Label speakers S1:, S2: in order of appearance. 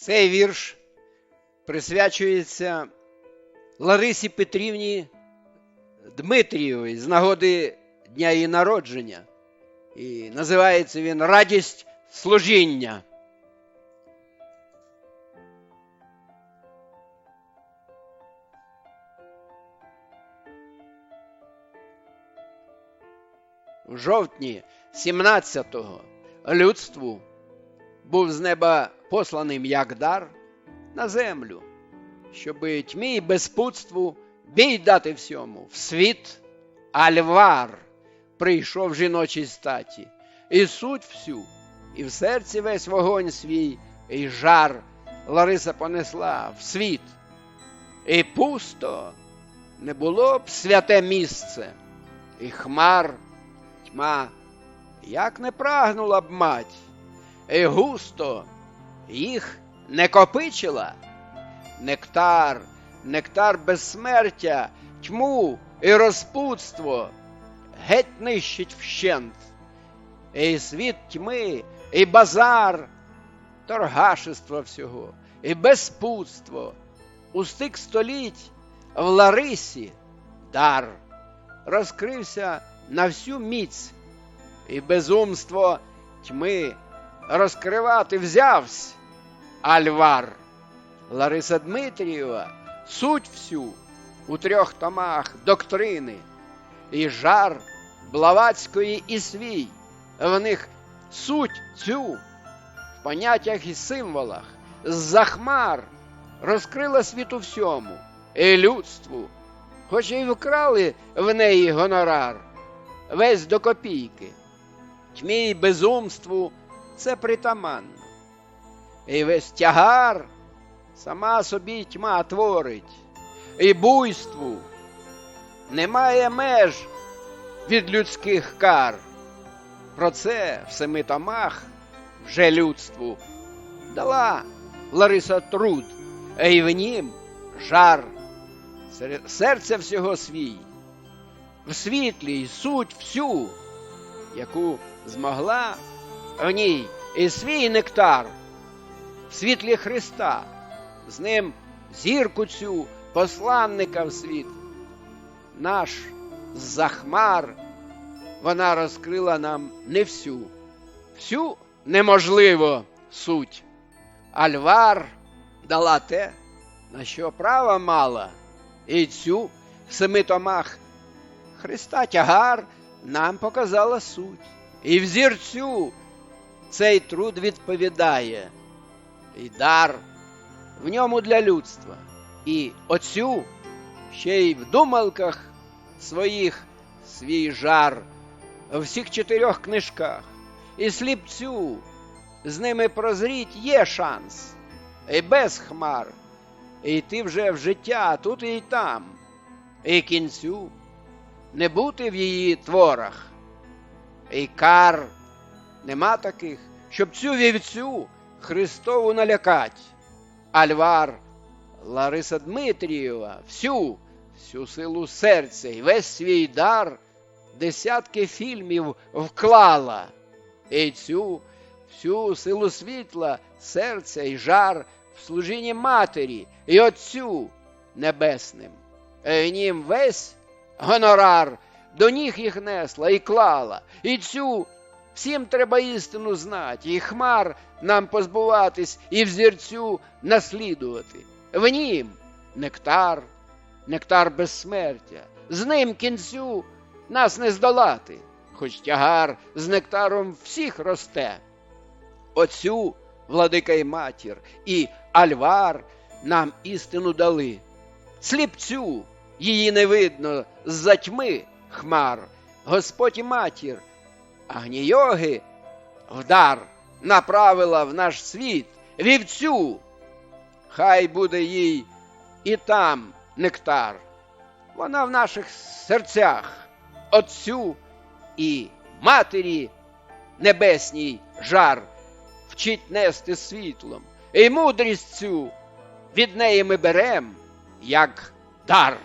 S1: Цей вірш присвячується Ларисі Петрівні Дмитрієвій з нагоди дня її народження. І називається він Радість служіння. В жовтні 17-го людству був з неба посланий як дар на землю, щоби тьмі й безпутству бій дати всьому, в світ Альвар прийшов жіночій статі, і суть всю, і в серці весь вогонь свій, і жар Лариса понесла в світ. І пусто не було б святе місце, і хмар тьма, як не прагнула б мать, і густо їх не копичила. Нектар, нектар безсмертя, тьму і розпутство геть нищить вщент. І світ тьми, і базар, торгашество всього, і безпутство, у стик століть в Ларисі дар розкрився на всю міць, і безумство тьми розкривати взявсь Альвар. Лариса Дмитрієва суть всю у трьох томах доктрини, і жар Блаватської і свій, в них суть цю в поняттях і символах з-за хмар розкрила світу всьому і людству, хоч і вкрали в неї гонорар, весь до копійки. Тьмі й безумству це притаманно. І весь тягар сама собі тьма творить, і буйству немає меж від людських кар. Про це в семи томах вже людству дала Лариса труд, й в нім жар серця всього свій, в світлі й суть всю, яку змогла в ній і свій нектар в світлі Христа, з ним зірку цю посланника в світ. Наш з-за вона розкрила нам не всю, всю неможливо суть. Альвар дала те, на що права мала, і цю в семи томах Христа тягар нам показала суть. І взірцю цей труд відповідає, і дар в ньому для людства. І оцю ще й в думалках своїх свій жар в всіх чотирьох книжках. І сліпцю з ними прозріть є шанс, і без хмар, і йти вже в життя тут і там, і кінцю не бути в її творах. І кар нема таких, щоб цю вівцю Христову налякать. Альвар, Лариса Дмитрієва, всю, всю силу серця і весь свій дар десятки фільмів вклала. І цю всю силу світла, серця і жар в служінні матері і Отцю Небесним. І нім весь гонорар до ніг їх несла і клала, і цю всім треба істину знати, і хмар нам позбуватись, і взірцю наслідувати. В нім нектар, нектар безсмертя, з ним кінцю нас не здолати, хоч тягар з нектаром всіх росте. Оцю владика й матір, і альвар нам істину дали. Сліпцю її не видно з-за тьми хмар, Господь і матір, Агнійоги вдар направила в наш світ вівцю. Хай буде їй і там нектар. Вона в наших серцях, Отцю і матері небесній жар вчить нести світлом, і мудрість цю від неї ми берем, як дар.